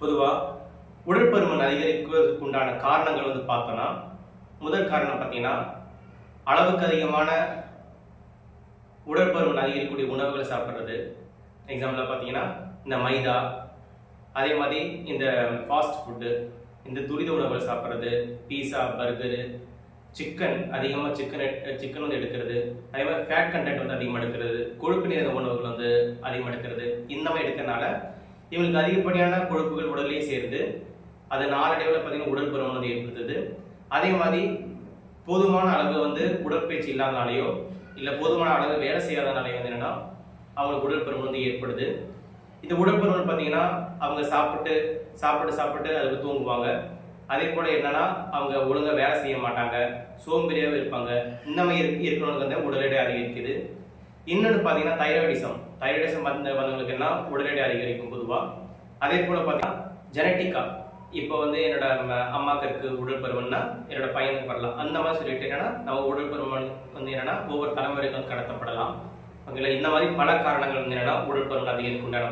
பொதுவாக உடற்பருமன் அதிகரிக்கிறதுக்கு உண்டான காரணங்கள் வந்து பார்த்தோன்னா முதல் காரணம் பார்த்தீங்கன்னா அளவுக்கு அதிகமான உடற்பருமன் அதிகரிக்கக்கூடிய உணவுகளை சாப்பிட்றது. எக்ஸாம்பிளாக பார்த்தீங்கன்னா இந்த மைதா அதே மாதிரி இந்த ஃபாஸ்ட் ஃபுட்டு இந்த துரித உணவுகளை சாப்பிட்றது பீஸா பர்கரு சிக்கன் அதிகமாக சிக்கன் சிக்கன் வந்து எடுக்கிறது. அதே மாதிரி ஃபேட் கண்டென்ட் வந்து அதிகமாக எடுக்கிறது. கொழுப்பு நிறைந்த உணவுகள் வந்து அதிகமாக எடுக்கிறது. இந்த மாதிரி எடுக்கிறதுனால இவங்களுக்கு அதிகப்படியான கொழுப்புகள் உடலே சேர்ந்து அது நாளடைவில் பார்த்தீங்கன்னா உடல் பருமன் வந்து ஏற்படுத்துது. அதே மாதிரி போதுமான அளவு வந்து உடற்பயிற்சி இல்லாதனாலேயோ இல்லை போதுமான அளவு வேலை செய்யாதனாலேயோ வந்து என்னென்னா அவங்களுக்கு உடல் பருமன் வந்து ஏற்படுது. இந்த உடல் பருமன் பார்த்தீங்கன்னா அவங்க சாப்பிட்டு சாப்பிட்டு சாப்பிட்டு அதுக்கு தூங்குவாங்க. அதே போல் என்னன்னா அவங்க ஒழுங்காக வேலை செய்ய மாட்டாங்க. சோம்பேறியாகவும் இருப்பாங்க. இந்த மாதிரி இருக்கிறவங்களுக்கு வந்து உடல் எடை அதிகரிக்குது. இன்னொன்று பார்த்தீங்கன்னா தைராய்டிசம். தைராய்டிசம் வந்த வந்தவங்களுக்கு என்ன உடல் எடை அதிகரிக்கும் பொதுவாக அதே போல் பார்த்தீங்கன்னா ஜெனட்டிக்கா. இப்போ வந்து என்னோட ம- அம்மாக்கு இருக்கு உடல் பருமன்னா என்னோட பையனுக்கு வரலாம். அந்த மாதிரி சொல்லிட்டு என்னன்னா நம்ம உடல் பருமன் வந்து என்னன்னா ஒவ்வொரு தலைமுறைக்கும் கடத்தப்படலாம். ஓகேங்களா? இந்த மாதிரி பல காரணங்கள் வந்து என்னன்னா உடல் பருமன் அதிகரிக்கும் உண்டான